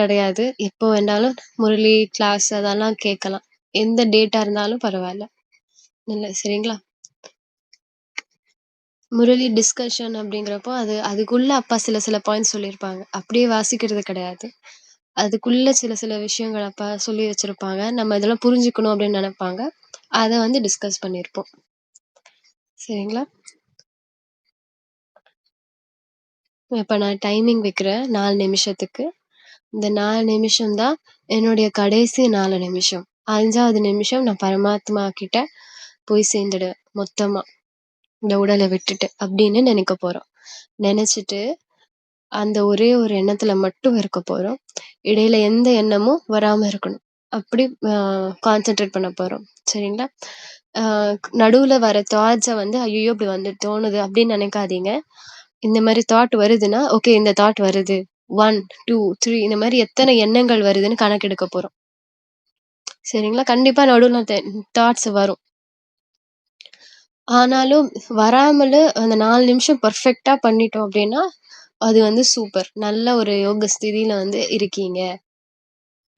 கிடையாது. எப்போ வேணாலும் முரளி கிளாஸ் அதெல்லாம் கேட்கலாம். எந்த டேட்டா இருந்தாலும் பரவாயில்ல இல்லை சரிங்களா? முரளி டிஸ்கஷன் அப்படிங்கிறப்போ, அது அதுக்குள்ள அப்பா சில சில பாயிண்ட்ஸ் சொல்லியிருப்பாங்க. அப்படியே வாசிக்கிறது கிடையாது. அதுக்குள்ள சில சில விஷயங்கள் அப்பா சொல்லி வச்சிருப்பாங்க. நம்ம இதெல்லாம் புரிஞ்சுக்கணும் அப்படின்னு நினைப்பாங்க அதை வந்து டிஸ்கஸ் பண்ணியிருப்போம். சரிங்களா? இப்போ நான் டைமிங் வைக்கிறேன் நாலு நிமிஷத்துக்கு. இந்த நாலு நிமிஷம் தான் என்னுடைய கடைசி நாலு நிமிஷம். அஞ்சாவது நிமிஷம் நான் பரமாத்மா கிட்ட போய் சேர்ந்துடுவேன் மொத்தமா. இந்த உடலை விட்டுட்டு அப்படின்னு நினைக்க போறோம். நினைச்சிட்டு அந்த ஒரே ஒரு எண்ணத்துல மட்டும் இருக்க போறோம். இடையில எந்த எண்ணமும் வராம இருக்கணும். அப்படி கான்சென்ட்ரேட் பண்ண போறோம். சரிங்களா? நடுவுல வர தாட்ஸ வந்து, ஐயோ இப்படி வந்து தோணுது" அப்படின்னு நினைக்காதீங்க இந்த மாதிரி தாட் வருதுன்னா, ஓகே இந்த தாட் வருது. 1, 2, 3 இந்த மாதிரி எத்தனை எண்ணங்கள் வருதுன்னு கணக்கெடுக்க போகிறோம் சரிங்களா? கண்டிப்பாக நடுவில் தாட்ஸ் வரும். ஆனாலும் வராமல் அந்த நாலு நிமிஷம் பர்ஃபெக்டாக பண்ணிட்டோம் அப்படின்னா, அது வந்து சூப்பர். நல்ல ஒரு யோக ஸ்திதியில் வந்து இருக்கீங்க.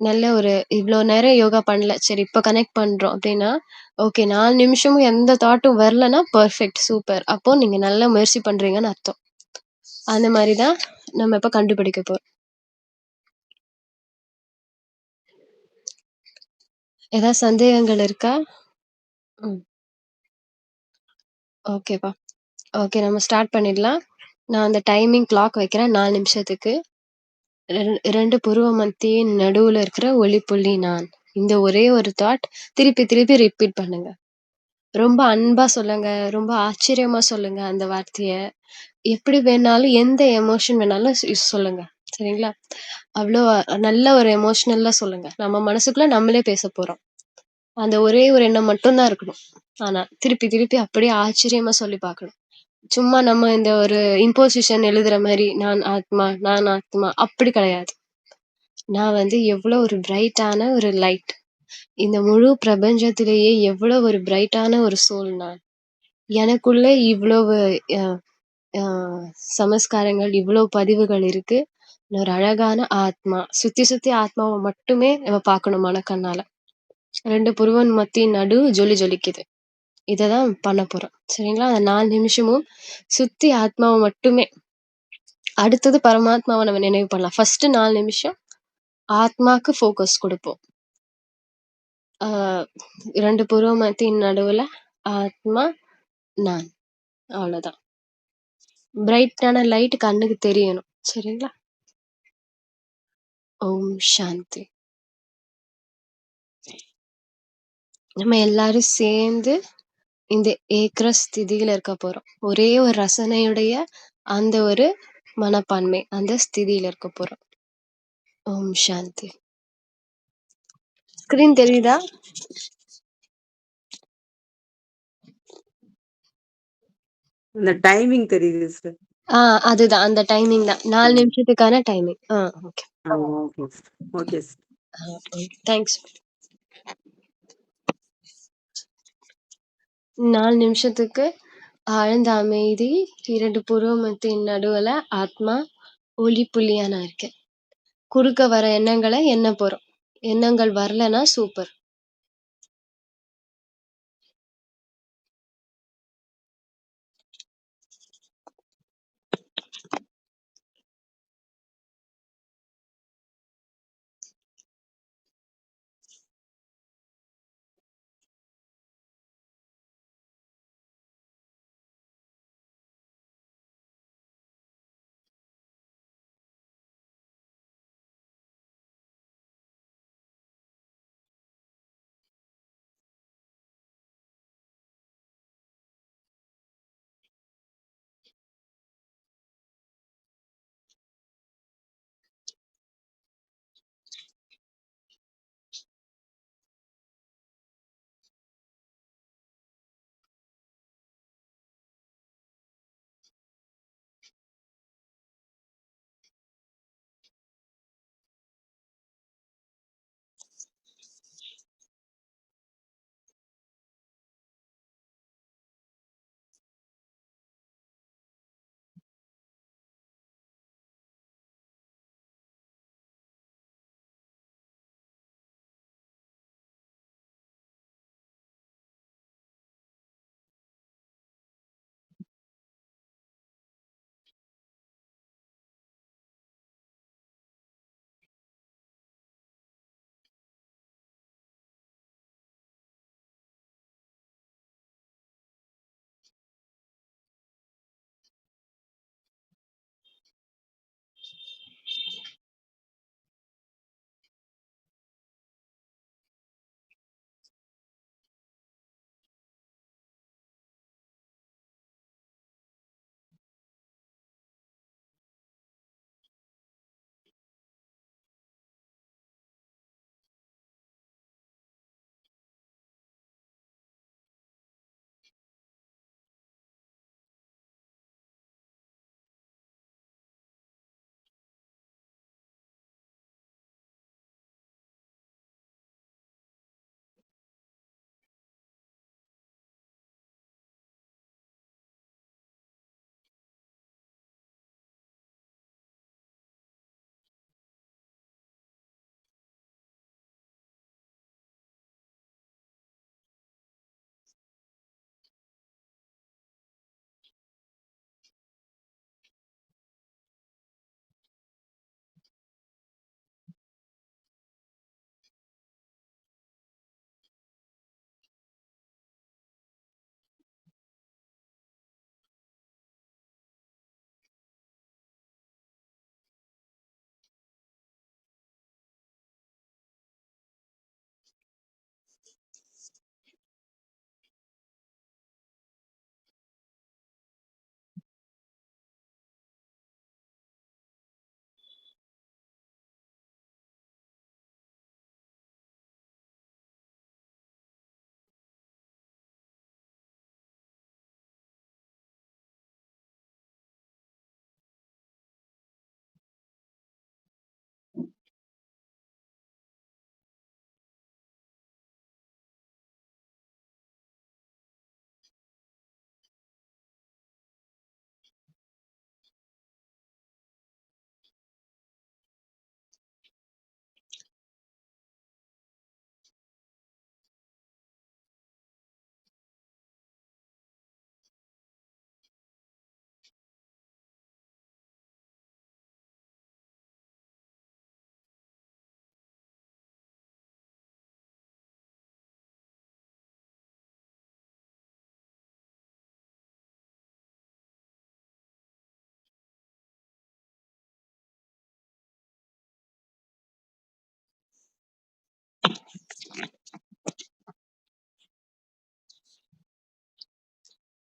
நல்ல ஒரு இவ்வளோ நேரம் யோகா பண்ணல. சரி இப்போ கனெக்ட் பண்ணுறோம் அப்படின்னா, ஓகே நாலு நிமிஷமும் எந்த தாட்டும் வரலன்னா பர்ஃபெக்ட் சூப்பர். அப்போது நீங்கள் நல்ல முயற்சி பண்ணுறீங்கன்னு அர்த்தம். அந்த மாதிரி தான் நம்ம இப்போ கண்டுபிடிக்க போகிறோம் ஏதாவது சந்தேகங்கள் இருக்கா? ம். ஓகேப்பா. ஓகே நம்ம ஸ்டார்ட் பண்ணிடலாம். நான் அந்த டைமிங் கிளாக் வைக்கிறேன் நாலு நிமிஷத்துக்கு. ரெண் 2 புருவ மத்தியின் நடுவில் இருக்கிற ஒளிப்புள்ளி நான். இந்த ஒரே ஒரு தாட் திருப்பி திருப்பி ரிப்பீட் பண்ணுங்க. ரொம்ப அன்பா சொல்லுங்க. ரொம்ப ஆச்சரியமா சொல்லுங்க அந்த வார்த்தைய. எப்படி வேணாலும் எந்த எமோஷன் வேணாலும் ஸ் சொல்லுங்க. சரிங்களா? அவ்ளோ நல்ல ஒரு எமோஷனலா சொல்லுங்க. நம்ம மனசுக்குள்ள நம்மளே பேசப் போறோம். அந்த ஒரே ஒரு எண்ணம் மட்டும் தான் இருக்கணும். ஆனா, திருப்பி திருப்பி அப்படியே ஆச்சரியமா சொல்லி பார்க்கணும். சும்மா நம்ம இந்த ஒரு இம்போசிஷன் எழுதுற மாரி, நான் ஆத்மா, நான் ஆத்மா அப்படி கிடையாது. நான் வந்து எவ்வளோ ஒரு பிரைட்டான ஒரு லைட். இந்த முழு பிரபஞ்சத்திலேயே எவ்வளோ ஒரு பிரைட்டான ஒரு சோல் நான். எனக்குள்ள இவ்வளவு அஹ் அ சமஸ்காரங்கள், இவ்வளோ பதிவுகள் இருக்கு. நான் ஒரு அழகான ஆத்மா. சுத்தி சுத்தி ஆத்மாவ மட்டுமே நம்ம பார்க்கணும் மனக்கண்ணால. ரெண்டு புருவன் மத்தியின் நடு ஜொலி ஜொலிக்குது. இதை தான் பண்ண போறோம். சரிங்களா? அந்த நாலு நிமிஷமும் சுத்தி ஆத்மாவ மட்டுமே. அடுத்தது பரமாத்மாவ நம்ம நினைவு பண்ணலாம். ஃபர்ஸ்ட் நாலு நிமிஷம் ஆத்மாக்கு ஃபோக்கஸ் கொடுப்போம் ஆ 2 புருவ மத்தியின் நடுவுல ஆத்மா, நான். அவ்வளோதான். பிரைட்டான லைட் கண்ணுக்கு தெரியணும். சரிங்களா? ஓம் சாந்தி. நம்ம எல்லாரும் சேர்ந்து இந்த ஏக்கர ஸ்திதியில இருக்க போறோம். ஒரே ஒரு ரசனையுடைய அந்த ஒரு மனப்பான்மை, அந்த ஸ்திதியில இருக்க போறோம். ஓம் சாந்தி. ஸ்க்ரீன் தெரியுதா? அந்த டைமிங் தெரியுது சார். ஆ அதுதான். அந்த டைமிங் தான். 4 ம். நிமிஷத்துக்கான டைமிங். ஆ ஓகே. தேங்க்ஸ். 4 நிமிஷத்துக்கு ஆழ்ந்த அமைதி, 2 புருவ மத்தியின் நடுவுல ஆத்மா, ஒளி புள்ளியா நான் இருக்கேன். குறுக்க வர எண்ணங்கள எண்ணப் போறோம். எண்ணங்கள் வரலன்னா சூப்பர்.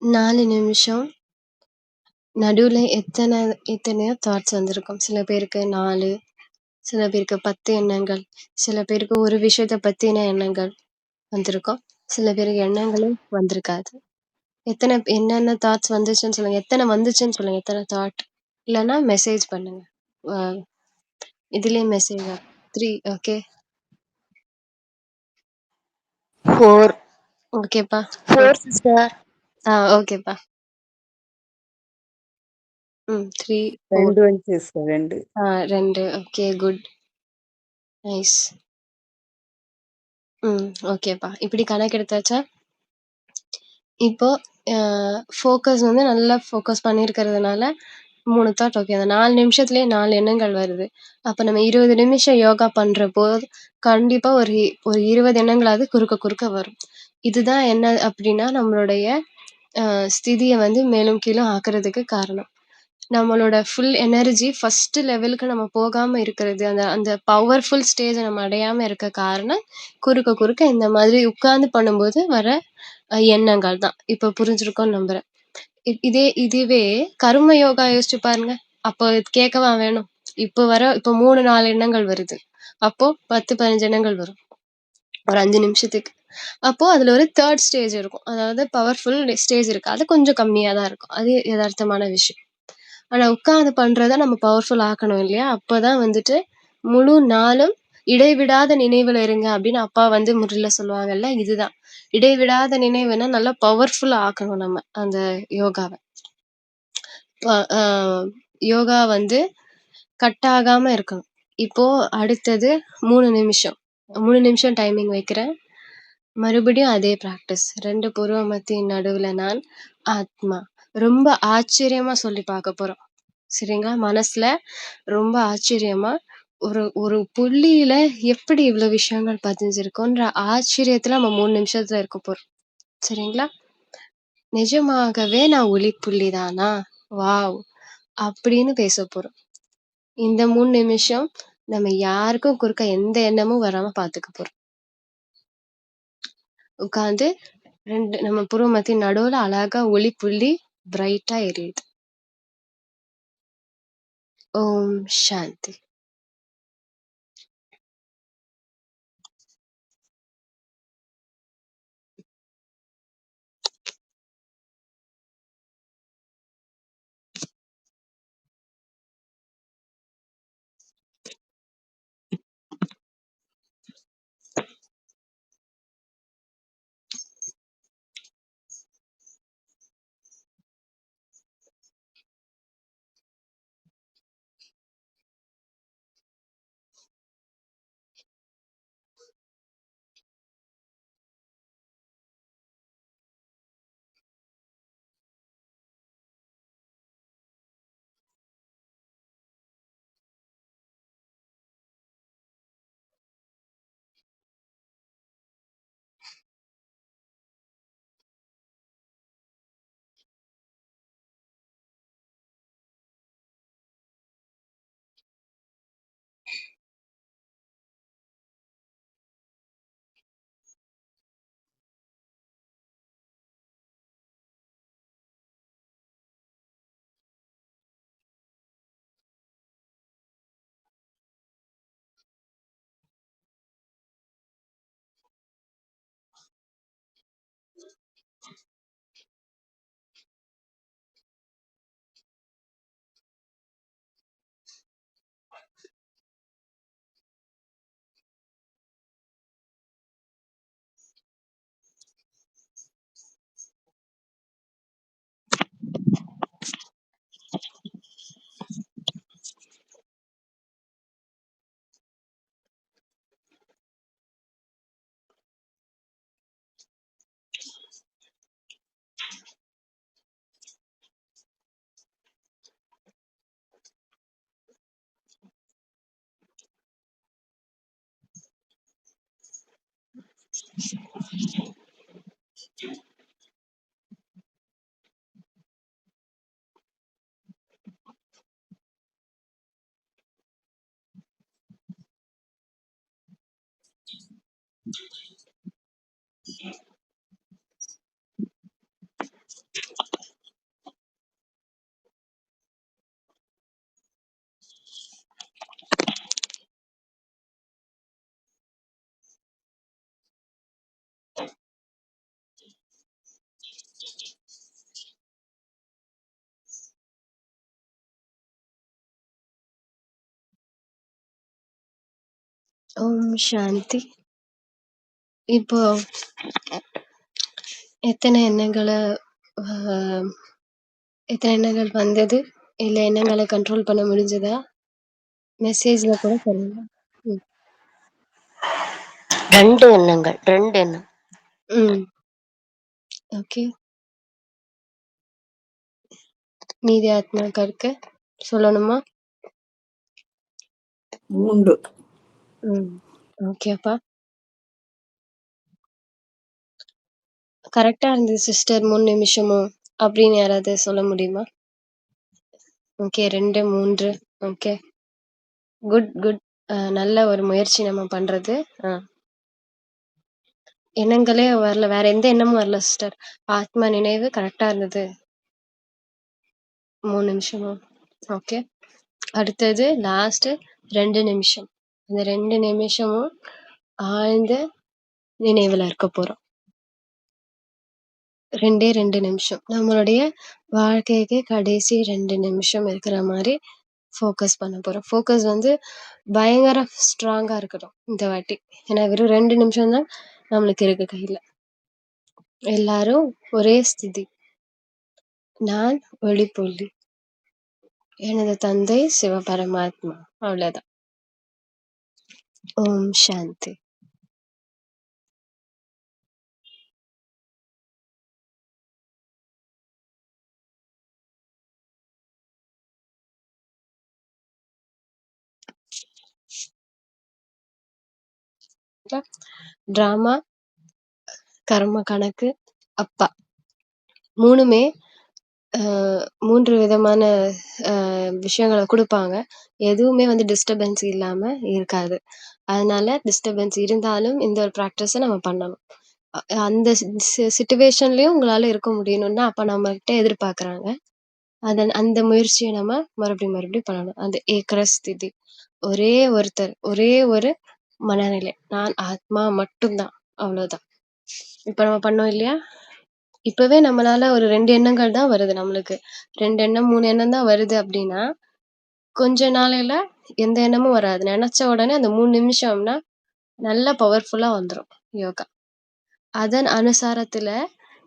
4 நிமிஷம் நடுவுல எத்தன எத்தனையோ தாட்ஸ் வந்திருக்கும். சில பேருக்கு 4 சில பேருக்கு 10 எண்ணங்கள், சில பேருக்கு ஒரு விஷயத்த பத்தின எண்ணங்கள் வந்திருக்கும். சில பேருக்கு எண்ணங்களே வந்திருக்காது. எத்தன என்னென்ன தாட்ஸ் வந்துச்சுன்னு சொல்லுங்க. எத்தன வந்துச்சுன்னு சொல்லுங்க. எத்தன தாட். இல்லன்னா மெசேஜ் பண்ணுங்க. அ இதுலயே மெசேஜ் 3 ஓகே. 4 ஓகேப்பா. 4 சிஸ்டர். ஆ ஓகேப்பா. ம் 3, 4 2 வந்துச்சு சிஸ்டர் 2. ஆ 2 ஓகே குட். நைஸ். ம் ஓகேப்பா. இப்படி கணக்கெடுத்தாச்சா? இப்போ அ ஃபோக்கஸ் வந்து நல்லா ஃபோக்கஸ் பண்ணியிருக்கிறதுனால 3 தாட் ஓகே. அந்த 4 நிமிஷத்திலேயே 4 எண்ணங்கள் வருது. அப்ப நம்ம 20 நிமிஷம் யோகா பண்றப்போ, கண்டிப்பா ஒரு ஒரு 20 எண்ணங்களாவது குறுக்க குறுக்க வரும். இதுதான் என்ன அப்படின்னா, நம்மளுடைய ஸ்திதியை வந்து மேலும் கீழும் ஆக்குறதுக்கு காரணம். நம்மளோட ஃபுல் எனர்ஜி ஃபஸ்ட்டு லெவலுக்கு நம்ம போகாம இருக்கிறது, அந்த அந்த பவர்ஃபுல் ஸ்டேஜை நம்ம அடையாம இருக்க காரணம், குறுக்க குறுக்க இந்த மாதிரி உட்கார்ந்து பண்ணும்போது வர எண்ணங்கள் தான். இப்போ புரிஞ்சிருக்கோன்னு நம்புறேன். இதே இதுவே கர்ம யோகா யோசிச்சு பாருங்க. அப்போ கேட்கவா வேணும்? இப்போ வர இப்போ மூணு நாலு எண்ணங்கள் வருது. அப்போ 10, 15 எண்ணங்கள் வரும். ஒரு அஞ்சு நிமிஷத்துக்கு. அப்போ அதுல ஒரு தேர்ட் ஸ்டேஜ் இருக்கும். அதாவது பவர்ஃபுல் ஸ்டேஜ் இருக்குது அது கொஞ்சம் கம்மியா தான் இருக்கும். அது எதார்த்தமான விஷயம். ஆனா உட்கார்ந்து பண்ணுறத நம்ம பவர்ஃபுல் ஆக்கணும் இல்லையா? அப்பதான் வந்துட்டு முழு நாளும் இடைவிடாத நினைவுல இருங்க அப்படின்னு அப்பா வந்து முறையில சொல்லுவாங்கல்ல, இதுதான். இடைவிடாத நினைவுனா நல்லா பவர்ஃபுல்லாக ஆக்கணும் நம்ம அந்த யோகாவை யோகா வந்து கட் ஆகாம இருக்கணும். இப்போ அடுத்தது மூணு நிமிஷம். மூணு நிமிஷம் டைமிங் வைக்கிறேன். மறுபடியும் அதே பிராக்டிஸ். 2 புருவ நடுவில் நான், ஆத்மா. ரொம்ப ஆச்சரியமாக சொல்லி பார்க்க போகிறோம் சரிங்களா? மனசில் ரொம்ப ஆச்சரியமாக ஒரு ஒரு புள்ளியில் எப்படி இவ்வளோ விஷயங்கள் பதிஞ்சிருக்கோன்ற ஆச்சரியத்தில் நம்ம மூணு நிமிஷத்தில் இருக்க போகிறோம் சரிங்களா? நிஜமாகவே நான் ஒளிப்புள்ளி தானா? வாவ்! அப்படின்னு பேச போகிறோம் இந்த மூணு நிமிஷம் நம்ம யாருக்கும் குறுக்க எந்த எண்ணமும் வராமல் பார்த்துக்க போகிறோம் உட்காந்து ரெண்டு நம்ம புருவ மத்திய நடுவுல அழகா புள்ளி பிரைட்டா எரியுது. ஓம் சாந்தி. ஓம் சாந்தி. இப்போ எத்தன எண்ணங்கள எத்தன எண்ணங்கள் வந்தது? இல்ல எண்ணங்கள கண்ட்ரோல் பண்ண முடிஞ்சதா? மெசேஜ்ல கூட சொல்லுங்க. ம். 2 எண்ணங்கள் 2 எண்ணம். ம். ஓகே. மீதி ஆத்மாக்களுக்கு சொல்லணுமா? 3. ம். ஓகேப்பா. கரெக்ட்டா இருந்தது சிஸ்டர் 3 நிமிஷமும் அப்படின்னு யாராவது சொல்ல முடியுமா? Okay 2, 3 okay. Good, good. அ நல்ல ஒரு முயற்சி நம்ம பண்றது. ஆ. எண்ணங்களே வரல. வேற எந்த எண்ணமும் வரல சிஸ்டர். ஆத்மா நினைவு கரெக்ட்டா இருந்தது. 3 நிமிஷமும். ஓகே. அடுத்தது லாஸ்ட்டு 2 நிமிஷம். இந்த ரெண்டு நிமிஷமும் ஆழ்ந்த நினைவுல இருக்க போறோம். 2டே 2 நிமிஷம். நம்மளுடைய வாழ்க்கைக்கு கடைசி ரெண்டு நிமிஷம் இருக்கிற மாதிரி ஃபோக்கஸ் பண்ண போறோம். ஃபோக்கஸ் வந்து பயங்கர ஸ்ட்ராங்கா இருக்கட்டும் இந்த வாட்டி. ஏன்னா வெறும் ரெண்டு நிமிஷம் தான் நம்மளுக்கு இருக்கு கையில. எல்லாரும் ஒரே ஸ்திதி. நான் ஒளிப்புள்ளி. எனது தந்தை சிவபரமாத்மா. அவ்வளோதான். ஓம் சாந்தி. டிராமா, கர்ம கணக்கு, அப்பா. மூணுமே மூன்று விதமான விஷயங்கள கொடுப்பாங்க எதுவுமே வந்து டிஸ்டர்பன்ஸ் இல்லாம இருக்காது. அதனால டிஸ்டர்பன்ஸ் இருந்தாலும் இந்த ஒரு ப்ராக்டிஸை நம்ம பண்ணணும். அ அந்த சி உங்களால் சிச்சுவேஷன்லயும் உங்களால இருக்க முடியணும்னா, அப்ப நம்மகிட்ட எதிர்பார்க்குறாங்க. அதன் அந்த முயற்சியை நம்ம மறுபடியும் மறுபடியும் பண்ணணும். அந்த ஏக்ர ஸ்திதி. ஒரே ஒருத்தர், ஒரே ஒரு மனநிலை. நான் ஆத்மா மட்டும் தான். அவ்வளோதான். இப்ப நம்ம பண்ணோம் இல்லையா? இப்பவே நம்மளால ஒரு ரெண்டு எண்ணங்கள் தான் வருது நம்மளுக்கு. ரெண்டு எண்ணம், மூணு எண்ணம் தான் வருது அப்படின்னா, கொஞ்ச நாளையில எந்த எண்ணமும் வராது. நினைச்ச உடனே அந்த மூணு நிமிஷம்னா, நல்லா பவர்ஃபுல்லா வந்துடும் யோகா. அதன் அனுசாரத்துல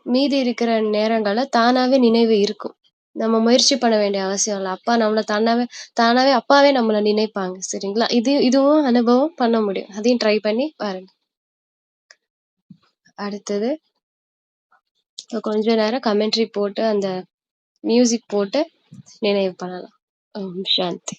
மீதி இருக்கிற நேரங்களை தானாவே நினைவு இருக்கும். நம்ம முயற்சி பண்ண வேண்டிய அவசியம் இல்லை அப்பா நம்மளை தானாவே தானாவே அப்பாவே நம்மளை நினைப்பாங்க. சரிங்களா? இது இதுவும் அனுபவம் பண்ண முடியும். அதையும் ட்ரை பண்ணி பாருங்க. அடுத்தது கொஞ்ச நேரம் கமெண்ட்ரி போட்டு அந்த மியூசிக் போட்டு நினைவு பண்ணலாம். ஓம் சாந்தி.